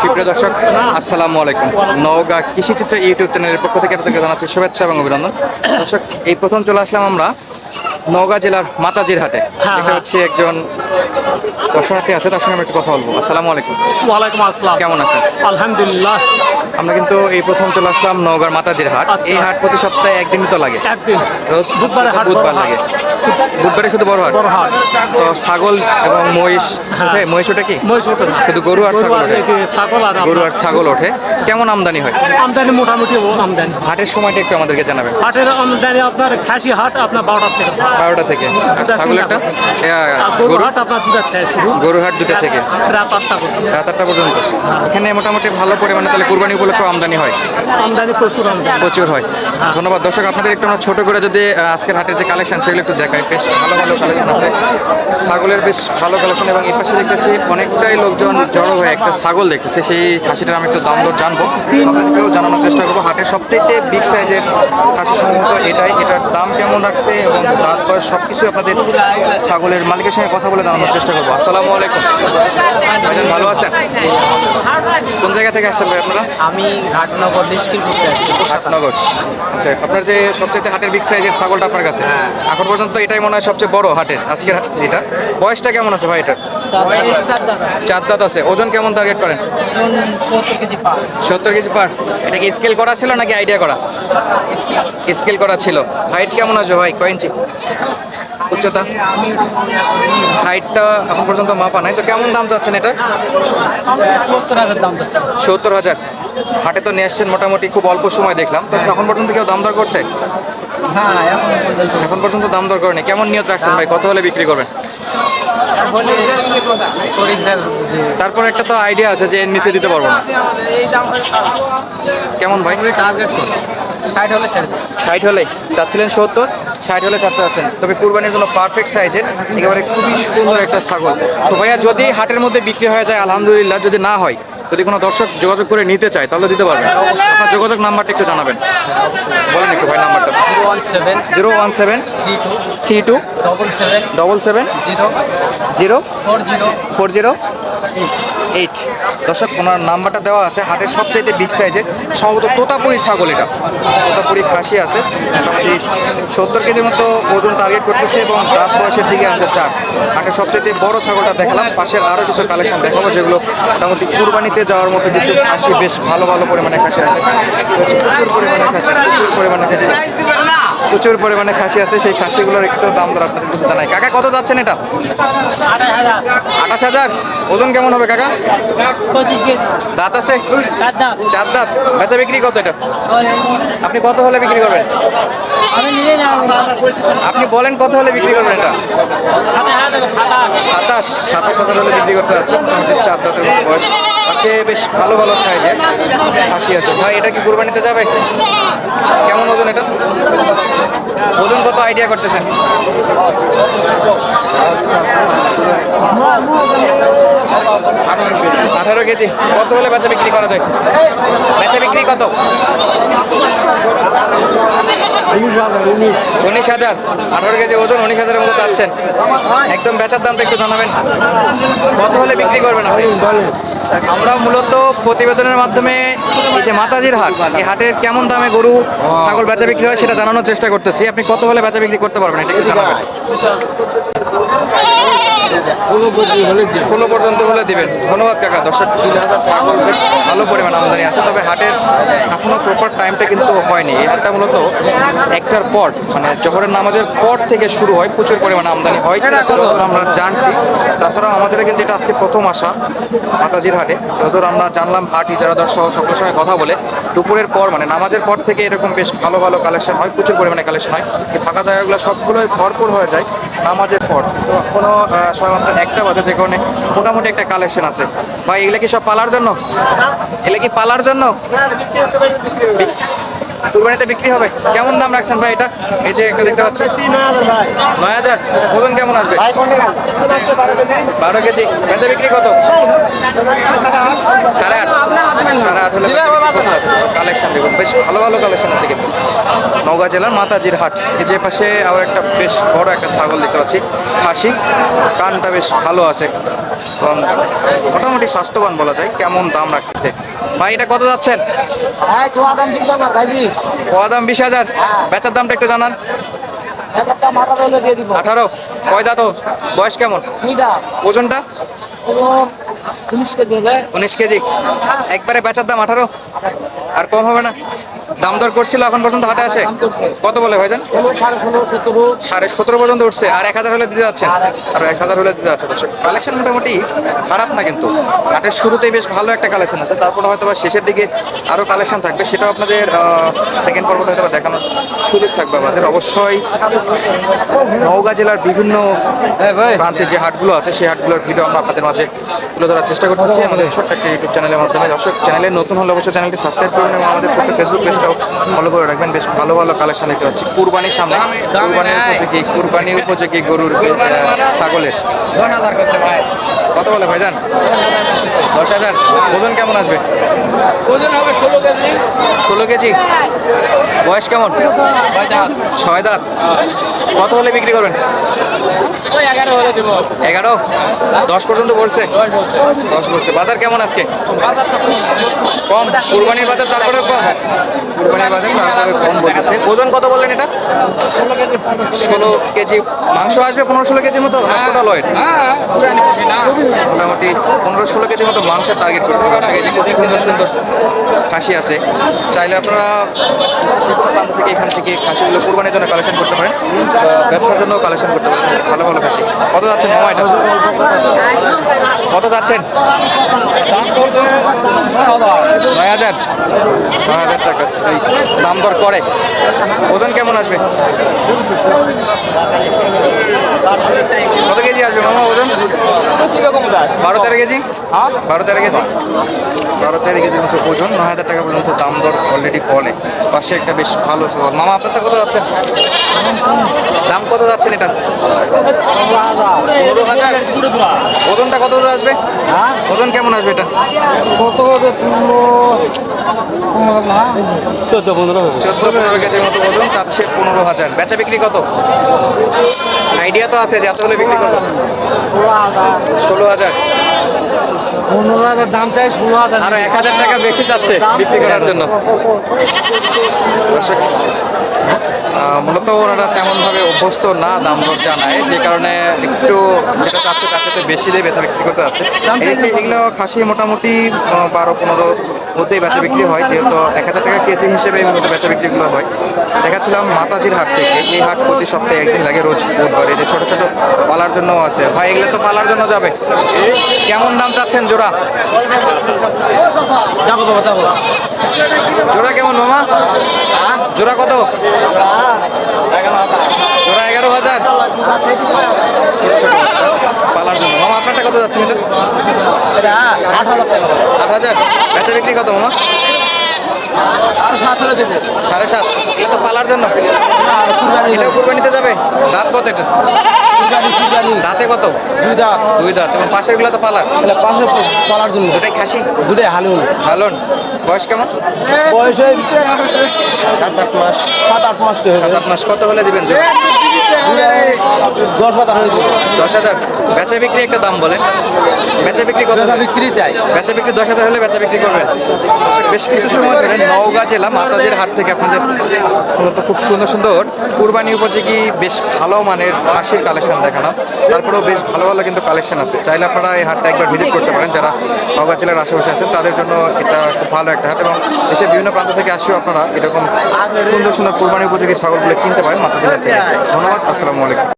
সুপ্রিয় দর্শক আসসালামু আলাইকুম। নওগাঁ কৃষিচিত্র ইউটিউব চ্যানেলের পক্ষ থেকে আপনাদেরকে জানাচ্ছি শুভেচ্ছা এবং অভিনন্দন। দর্শক এই প্রথম চলে আসলাম আমরা নওগাঁ জেলার মাতাজির হাটে। হ্যাঁ, হ্যাঁ। হচ্ছে একজন দর্শনার্থী আছে তার সঙ্গে একটু কথা বলব। আসসালামু আলাইকুম। ওয়ালাইকুম আসসালাম। কেমন আছেন? আলহামদুলিল্লাহ। আমরা কিন্তু এই প্রথম চলে আসলাম নওগাঁর মাতাজির হাট। আচ্ছা। এই হাট প্রতি সপ্তাহে একদিনই তো লাগে। একদিন। বুধবারে হাট বুধবার লাগে। বুধবারে শুধু বড় হাট? তো ছাগল এবং মহিষ হ্যাঁ। ওঠে? মহিষ কি? মহিষ ওঠে শুধু গরু আর ছাগল ওঠে? ছাগল আর গরু আর ছাগল ওঠে। কেমন আমদানি হয়? আমদানি মোটামুটি আমদানি। হাটের সময়টা একটু আমাদেরকে জানাবেন। হাটের আমদানি আপনার খাসি হাট আপনার বারোটার থেকে। বারোটা থেকে। আর ছাগলেরটা? গরু? হাট আপনার থেকে শুরু। গরুর দুটা থেকে? রাত আটটা পর্যন্ত। রাত আটটা পর্যন্ত? এখানে মোটামুটি ভালো পরিমাণে তাহলে কুরবানি উপলক্ষে আমদানি হয়? আমদানি প্রচুর আমদানি। প্রচুর হয়। ধন্যবাদ। দর্শক আপনাদের একটু আমরা ছোট করে যদি আজকের হাটের যে কালেকশন সেগুলো একটু দেখাই। বেশ ভালো ভালো কালেকশন আছে। ছাগলের বেশ ভালো কালেকশন এবং এই পাশে দেখতেছি অনেকটাই লোকজন জড়ো হয়ে একটা ছাগল দেখতেছে। সেই খাসিটার আমি একটু দাম দর জানব। আপনাদেরকেও জানানোর চেষ্টা করব। হাটের সবথেকে বিগ সাইজের খাসি সম্ভবত এটাই। এটার দাম কেমন রাখছে এবং দাঁত বয়স সব কিছু আপনাদের ছাগলের মালিকের সঙ্গে কথা বলে জানানোর চেষ্টা করব। আসসালামু আলাইকুম। ভাইজান ভালো আছেন? কোন জায়গা থেকে আসছেন ভাই আপনারা? আমি ঘাটনগর নিষ্কিল করতে আসছি নগর আচ্ছা আপনার যে সবচেয়ে হাটের বিগ সাইজের ছাগলটা আপনার কাছে এখন পর্যন্ত এটাই মনে হয় সবচেয়ে বড় হাটের আজকের যেটা। বয়সটা কেমন আছে ভাই এটার? চার দাঁত আছে। ওজন কেমন টার্গেট করেন? সত্তর কেজি পা সত্তর কেজি পার। এটা কি স্কেল করা ছিল নাকি আইডিয়া করা? স্কেল করা ছিল। হাইট কেমন আছে ভাই? কয় ইঞ্চি উচ্চতা? হাইটটা এখন পর্যন্ত মাপা নাই। তো কেমন দাম চাচ্ছেন এটা সত্তর হাজার দাম সত্তর হাজার। হাটে তো নিয়ে আসছেন মোটামুটি খুব অল্প সময় দেখলাম। তো এখন পর্যন্ত কেউ দাম দর করছে? এখন পর্যন্ত এখন পর্যন্ত দাম দর করেনি। কেমন নিয়ত রাখছেন ভাই? কত হলে বিক্রি করবেন? খরিদ্দার যে তারপর একটা তো আইডিয়া আছে যে এর নিচে দিতে পারব না। এই দাম কেমন ভাই? টার্গেট ষাট হলে ষাট। ষাট হলে? চাচ্ছিলেন সত্তর ষাট হলে চারটে আছেন তবে কুরবানির জন্য পারফেক্ট সাইজের একেবারে খুবই সুন্দর একটা ছাগল। তো ভাইয়া যদি হাটের মধ্যে বিক্রি হয়ে যায় আলহামদুলিল্লাহ যদি না হয় যদি কোনো দর্শক যোগাযোগ করে নিতে চায় তাহলে দিতে পারবেন। আপনার যোগাযোগ নাম্বারটা একটু জানাবেন। বলেন একটু ভাই নাম্বারটা। Zero one seven zero one seven three two three two double seven double seven zero zero four zero four zero eight দর্শক, ওনার নাম্বারটা দেওয়া আছে, হাটের সবচাইতে বিগ সাইজের সম্ভবত তোতাপুরি ছাগল এটা। তোতাপুরি খাসি আছে, মোটামুটি সত্তর কেজির মতো ওজন টার্গেট করতেছে এবং দাঁত বয়সের দিকে আছে চার। হাটের সবচাইতে বড় ছাগলটা দেখালাম পাশের আরও কিছু কালেকশন দেখাবো, যেগুলো মোটামুটি কুরবানিতে যাওয়ার মতো কিছু খাসি, বেশ ভালো ভালো পরিমাণে খাসি আছে। প্রচুর পরিমাণে খাসি, প্রচুর পরিমাণে খাসি প্রচুর পরিমাণে খাসি আছে সেই খাসিগুলোর একটু দাম দর আপনাদের কিছু জানাই। কাকা কত যাচ্ছেন এটা? আঠাশ হাজার। ওজন কেমন হবে কাকা? দাঁত আছে? চার দাঁত। বেচা বিক্রি কত এটা? আপনি কত হলে বিক্রি করবেন? আমি নিজে আপনি বলেন কত হলে বিক্রি করবেন এটা? সাতাশ সাতাশ। হাজার হলে বিক্রি করতে যাচ্ছে আমাদের চার দাঁতের মতো বয়স। সে বেশ ভালো ভালো সাইজের হাসি আছে। ভাই এটা কি কুরবানিতে যাবে? কেমন ওজন এটা? ওজন কত আইডিয়া করতেছেন? আঠারো কেজি কত হলে বেচা বিক্রি করা যায়? বেচা বিক্রি কত? উনিশ হাজার আঠারো কেজি ওজন উনিশ হাজারের মতো চাচ্ছেন। একদম বেচার দামটা একটু জানাবেন। কত হলে বিক্রি করবেন আপনি? আমরা মূলত প্রতিবেদনের মাধ্যমে এই যে মাতাজির হাট এই হাটের কেমন দামে গরু ছাগল বেচা বিক্রি হয় সেটা জানানোর চেষ্টা করতেছি। আপনি কত হলে বেচা বিক্রি করতে পারবেন? এটা একটু জানাবেন। ষোলো পর্যন্ত হলে দিবেন। ধন্যবাদ কাকা দর্শক তিন হাজার ছাগল বেশ ভালো পরিমাণ আমদানি আছে তবে হাটের এখনও প্রপার টাইমটা কিন্তু হয়নি। এই হাটটা মূলত একটার পর মানে জহরের নামাজের পর থেকে শুরু হয় প্রচুর পরিমাণ আমদানি হয় আমরা জানছি। তাছাড়াও আমাদের কিন্তু এটা আজকে প্রথম আসা মাতাজির হাটে। যতদূর আমরা জানলাম হাট ইজারা দর্শক সকলের সঙ্গে কথা বলে দুপুরের পর মানে নামাজের পর থেকে এরকম বেশ ভালো ভালো কালেকশন হয় প্রচুর পরিমাণে কালেকশন হয়। ফাঁকা জায়গাগুলো সবগুলোই ভরপুর হয়ে যায় নামাজের পর। তো কোনো সময় মাত্র একটা বাজে যে কারণে মোটামুটি একটা কালেকশন আছে। ভাই এগুলা কি সব পালার জন্য? এগুলো কি পালার জন্য? কুরবানিতে বিক্রি হবে? কেমন দাম রাখছেন ভাই এটা? এই যে একটা দেখতে পাচ্ছি। নয় হাজার ওজন কেমন আসবে? বারো কেজি। বেচা বিক্রি কত? সাড়ে আট। সাড়ে আট হলে কালেকশন দেখুন। বেশ ভালো ভালো কালেকশন আছে কিন্তু। নওগাঁ জেলার মাতাজির হাট। এই যে পাশে আবার একটা বেশ বড় একটা ছাগল দেখতে পাচ্ছি। খাসি। কানটা বেশ ভালো আছে। এবং মোটামুটি স্বাস্থ্যবান বলা যায় কেমন দাম রাখছে? ভাই এটা কত যাচ্ছেন? হ্যাঁ তোমার দাম বিশ হাজার হাজার? বেচার দামটা একটু জানান। আঠারো কয় দাঁত বয়স কেমন? ওজনটা? উনিশ কেজি হবে। উনিশ কেজি। একবারে বেচার দাম আঠারো? আর কম হবে না? দাম দর করছিল এখন পর্যন্ত হাটে আসে? কত বলে ভাইজান? সাড়ে সতেরো পর্যন্ত উঠছে। আর এক হাজার হলে দিতে যাচ্ছে? আর এক- হাজার। হলে দিতে যাচ্ছে। দর্শক কালেকশন মোটামুটি খারাপ না কিন্তু। হাটের শুরুতেই বেশ ভালো একটা কালেকশন আছে। তারপর হয়তো বা শেষের দিকে আরও কালেকশন থাকবে। সেটাও আপনাদের সেকেন্ড পর্বতে হয়তো বা দেখানোর সুযোগ থাকবে আমাদের। অবশ্যই নওগাঁ জেলার বিভিন্ন প্রান্তে যে হাটগুলো আছে সেই হাটগুলোর ভিডিও আমরা আপনাদের মাঝে তুলে ধরার চেষ্টা করতেছি। আমাদের ছোট্ট একটা ইউটিউব চ্যানেলের মাধ্যমে। দর্শক চ্যানেলে নতুন হলে অবশ্যই চ্যানেলটি সাবস্ক্রাইব করবেন এবং আমাদের ছোট্ট ফেসবুক পেজটাও ফলো করে রাখবেন। বেশ ভালো ভালো কালেকশন দেখতে পাচ্ছি। কুরবানির সামনে। কুরবানির উপযোগী কুরবানি উপযোগী গরুর ছাগলের। কত বলে ভাইজান? দশ হাজার। ওজন কেমন আসবে? ওজন হবে ষোলো কেজি। ষোলো কেজি? বয়স কেমন? ছয় দাঁত। কত হলে বিক্রি করবেন? ওই এগারো হলে দেবো। এগারো? দশ পর্যন্ত বলছে? দশ বলছে। বাজার কেমন আজকে? বাজার তো কম। কুরবানির বাজার তারপরে কম। কুরবানির বাজার তারপরে কম বলতেছে। ওজন কত বললেন এটা? ষোলো কেজি কেজি। মাংস আসবে পনেরো ষোলো কেজির মতো? টোটাল ওয়েট হ্যাঁ মোটামুটি পনেরো ষোলো কেজির মতো মাংসের টার্গেট করতে কেজি খুব সুন্দর সুন্দর খাসি আছে চাইলে আপনারা এখান থেকে খাসিগুলো কোরবানির জন্য কালেকশন করতে পারেন। ব্যবসার জন্য কালেকশন করতে পারেন। ভালো ভালো খাসি। কত যাচ্ছেন মামা কত যাচ্ছেন? নয় হাজার। নয় হাজার টাকা। দাম দর করে। ওজন কেমন আসবে? কত মামা ওজন বারো তেরো কেজি বারো তেরো কেজি বারো তেরো কেজি মতো ওজন নয় হাজার টাকা পর্যন্ত দাম দর অলরেডি বলে। পাশে একটা বেশ ভালো মামা আপনার কত যাচ্ছেন দাম কত যাচ্ছেন এটা? পনেরো হাজার ওজনটা কত দূর আসবে? ওজন কেমন আসবে এটা? চোদ্দ পনেরো চোদ্দ পনেরো কেজির মতো ওজন, চাচ্ছে পনেরো হাজার। বেচা বিক্রি কত? আইডিয়া তো আছে যে এত হলে বিক্রি কত ষোলো হাজার। পনেরো হাজার দাম চাই ষোলো হাজার আর এক হাজার টাকা বেশি চাচ্ছে বিক্রি করার জন্য। মূলত ওনারা তেমনভাবে অভ্যস্ত না দাম দর জানায়। যে কারণে একটু যেটা চাচ্ছে তার সাথে বেশি দিয়ে বেচা বিক্রি করতে যাচ্ছে। এগুলো খাসি মোটামুটি বারো পনেরো মধ্যেই বেচা বিক্রি হয় যেহেতু এক হাজার টাকা কেজি হিসেবে মূলত বেচা বিক্রিগুলো হয়। দেখাচ্ছিলাম মাতাজির হাট থেকে। এই হাট প্রতি সপ্তাহে একদিন লাগে রোজ বুধবারে। যে ছোট ছোট পালার জন্য আছে। ভাই এগুলো তো পালার জন্য যাবে। কেমন দাম চাচ্ছেন জোড়া? দেখো বাবা দেখো। জোড়া কেমন মামা? জোড়া কত? জোড়া এগারো হাজার। পালার জন্য। মামা আপনারটা কত যাচ্ছে এটা? এটা আট হাজার টাকা। আট হাজার? বেচা বিক্রি কত মামা? আর সাত হলে দেবো। সাড়ে সাত। এটা তো পালার জন্য। এটাও কুরবানিতে যাবে? দাঁত কত এটা? দাঁতে কত? দুই দাঁত। দুই দাঁত। এবং পাশেরগুলো তো পালার? পাঁচশো পালার জন্য। দুটাই খাসি? দুটাই হালুন। ভালোন বয়স কেমন? বয়স সাত আট মাস। সাত আট মাস সাত আট মাস। কত হলে দিবেন? দশ হাজার হয়েছে। দশ হাজার। বেচা বিক্রি একটা দাম বলেন বেচা বিক্রি কত? বিক্রি বেচা বিক্রি দশ হাজার হলে বেচা বিক্রি করবেন। বেশ কিছু সময় ধরে নওগাঁ জেলা মাতাজের হাট থেকে আপনাদের মূলত খুব সুন্দর সুন্দর কুরবানি উপযোগী বেশ ভালো মানের হাসির কালেকশন দেখানো। তারপরেও বেশ ভালো ভালো কিন্তু কালেকশন আছে। চাইলে আপনারা এই হাটটা একবার ভিজিট করতে পারেন। যারা নওগাঁ জেলার আশেপাশে আছেন তাদের জন্য এটা খুব ভালো একটা হাট এবং দেশের বিভিন্ন প্রান্ত থেকে আসেও আপনারা এরকম সুন্দর সুন্দর কুরবানি উপযোগী ছাগলগুলো কিনতে পারেন মাতাজের হাট থেকে। ধন্যবাদ। আসসালামু আলাইকুম।